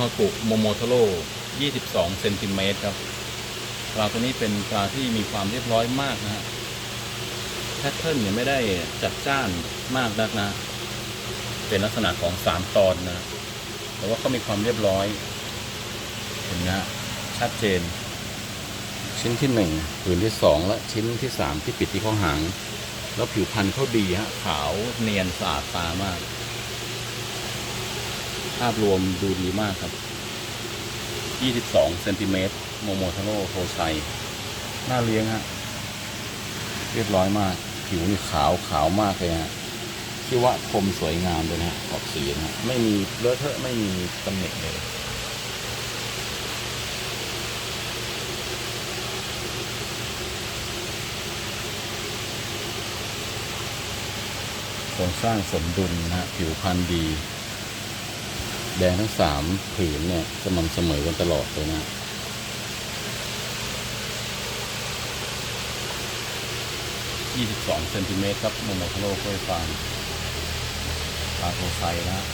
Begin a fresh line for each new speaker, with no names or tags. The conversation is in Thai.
ฮากุโมโมโทโร่22 เซนติเมตรครับ ปลาตัวนี้เป็นปลาที่มีความเรียบร้อยมากนะฮะ แพทเทิร์นเนี่ยไม่ได้จัดจ้านมากนักนะ เป็นลักษณะของสามตอนนะ แต่ว่าเขามีความเรียบร้อย เห็นนะ ชัดเจน ชิ้นที่หนึ่งผืนที่สองและชิ้นที่สามที่ปิดที่ข้อหาง แล้วผิวพรรณเขาดีฮะ ขาวเนียนสะอาดตามาก ภาพรวมดูดีมากครับ 22 เซนติเมตรโมโมทาโร่โฮไซน่าเลี้ยงฮะ เรียบร้อยมาก ผิวนี่ขาวขาวมากเลยฮะที่ว่าคมสวยงามเลยนะฮะขอบสีนะฮะไม่มีเลอะเทอะไม่มีตำหนิเลยโครงสร้างสมดุลนะฮะผิวพรรณดี แดงทั้งสามผืนเนี่ยสม่ำเสมอกันตลอดเลยนะ22เซนติเมตรครับโมโมโทโร่โคยฟานปลาโทไซนะฮะ